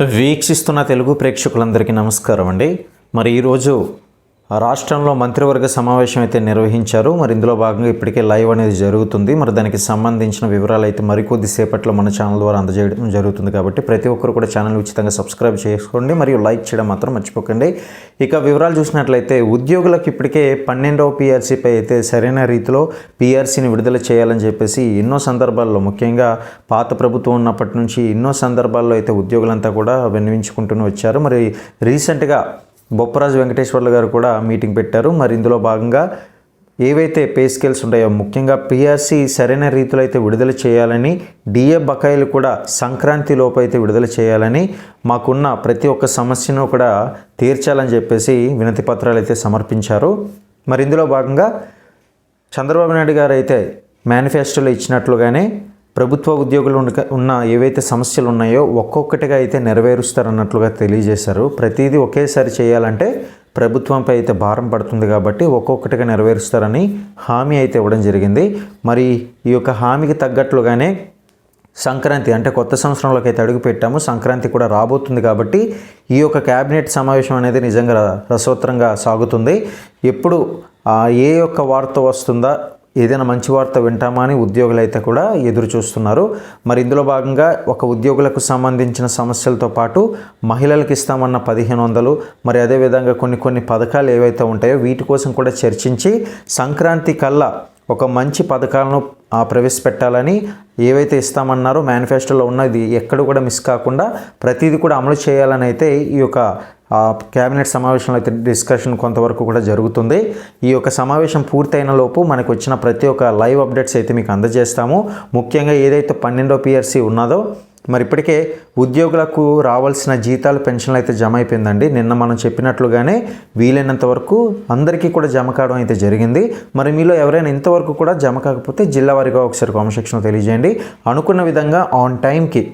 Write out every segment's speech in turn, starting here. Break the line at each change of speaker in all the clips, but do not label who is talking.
వీక్షిస్తున్న తెలుగు ప్రేక్షకులందరికీ నమస్కారం అండి. మరి ఈరోజు రాష్ట్రంలో మంత్రివర్గ సమావేశం అయితే నిర్వహించారు. మరి ఇందులో భాగంగా ఇప్పటికే లైవ్ అనేది జరుగుతుంది. మరి దానికి సంబంధించిన వివరాలు అయితే మరికొద్ది సేపట్లో మన ఛానల్ ద్వారా అందజేయడం జరుగుతుంది కాబట్టి ప్రతి ఒక్కరు కూడా ఛానల్ ఉచితంగా సబ్స్క్రైబ్ చేసుకోండి. మరియు లైక్ చేయడం మాత్రం మర్చిపోకండి. ఇక వివరాలు చూసినట్లయితే ఉద్యోగులకు ఇప్పటికే పన్నెండవ పీఆర్సీపై అయితే సరైన రీతిలో పీఆర్సీని విడుదల చేయాలని చెప్పేసి ఎన్నో సందర్భాల్లో ముఖ్యంగా పాత ప్రభుత్వం ఉన్నప్పటి నుంచి ఎన్నో సందర్భాల్లో అయితే ఉద్యోగులంతా కూడా విన్నవించుకుంటూనే వచ్చారు. మరి రీసెంట్గా బొప్పరాజు వెంకటేశ్వర్లు గారు కూడా మీటింగ్ పెట్టారు. మరి ఇందులో భాగంగా ఏవైతే పే స్కేల్స్ ఉంటాయో ముఖ్యంగా పిఆర్సీ సరైన రీతిలో అయితే విడుదల చేయాలని డిఏ బకాయిలు కూడా సంక్రాంతి లోపు అయితే విడుదల చేయాలని మాకున్న ప్రతి ఒక్క సమస్యను కూడా తీర్చాలని చెప్పేసి వినతి పత్రాలు అయితే సమర్పించారు. మరి ఇందులో భాగంగా చంద్రబాబు నాయుడు గారు అయితే మేనిఫెస్టోలో ఇచ్చినట్లుగానే ప్రభుత్వ ఉద్యోగులు ఉన్న ఏవైతే సమస్యలు ఉన్నాయో ఒక్కొక్కటిగా అయితే నెరవేరుస్తారన్నట్లుగా తెలియజేశారు. ప్రతిదీ ఒకేసారి చేయాలంటే ప్రభుత్వంపై అయితే భారం పడుతుంది కాబట్టి ఒక్కొక్కటిగా నెరవేరుస్తారని హామీ అయితే ఇవ్వడం జరిగింది. మరి ఈ యొక్క హామీకి తగ్గట్లుగానే సంక్రాంతి అంటే కొత్త సంవత్సరంలోకి అయితే అడుగు పెట్టాము. సంక్రాంతి కూడా రాబోతుంది కాబట్టి ఈ యొక్క క్యాబినెట్ సమావేశం అనేది నిజంగా ర- రసవత్తరంగా సాగుతుంది. ఎప్పుడు ఏ యొక్క వార్త వస్తుందా ఏదైనా మంచి వార్త వింటామా అని ఉద్యోగులు అయితే కూడా ఎదురు చూస్తున్నారు. మరి ఇందులో భాగంగా ఒక ఉద్యోగులకు సంబంధించిన సమస్యలతో పాటు మహిళలకు ఇస్తామన్న పదిహేను వందలు మరి అదేవిధంగా కొన్ని కొన్ని పథకాలు ఏవైతే ఉంటాయో వీటి కోసం కూడా చర్చించి సంక్రాంతి కల్లా ఒక మంచి పథకాలను ప్రవేశపెట్టాలని ఏవైతే ఇస్తామన్నారో మేనిఫెస్టోలో ఉన్నది ఎక్కడ కూడా మిస్ కాకుండా ప్రతిదీ కూడా అమలు చేయాలని అయితే ఈ యొక్క కేబినెట్ సమావేశంలో అయితే డిస్కషన్ కొంతవరకు కూడా జరుగుతుంది. ఈ యొక్క సమావేశం పూర్తయిన లోపు మనకు వచ్చిన ప్రతి ఒక్క లైవ్ అప్డేట్స్ అయితే మీకు అందజేస్తాము. ముఖ్యంగా ఏదైతే పన్నెండో పిఆర్సీ ఉన్నదో మరి ఇప్పటికే ఉద్యోగులకు రావాల్సిన జీతాలు పెన్షన్లు అయితే జమ అయిపోయిందండి. నిన్న మనం చెప్పినట్లుగానే వీలైనంత వరకు అందరికీ కూడా జమ కావడం అయితే జరిగింది. మరి మీలో ఎవరైనా ఇంతవరకు కూడా జమ కాకపోతే జిల్లా వారిగా ఒకసారి క్రమశిక్షణ తెలియజేయండి. అనుకున్న విధంగా ఆన్ టైంకి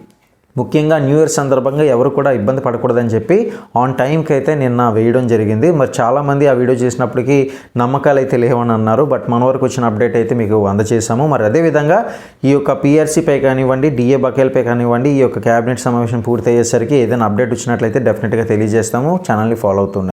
ముఖ్యంగా న్యూ ఇయర్ సందర్భంగా ఎవరు కూడా ఇబ్బంది పడకూడదని చెప్పి ఆన్ టైంకి అయితే నిన్న వేయడం జరిగింది. మరి చాలామంది ఆ వీడియో చేసినప్పటికీ నమ్మకాలు అయితే లేవని అన్నారు. బట్ మన వరకు వచ్చిన అప్డేట్ అయితే మీకు అందజేశాము మరి అదేవిధంగా ఈ యొక్క పీఆర్సీపై కానివ్వండి డిఏ బకేల్పై కానివ్వండి ఈ యొక్క క్యాబినెట్ సమావేశం పూర్తి అయ్యేసరికి ఏదైనా అప్డేట్ వచ్చినట్లయితే డెఫినెట్గా తెలియజేస్తాము. ఛానల్ని ఫాలో అవుతుంది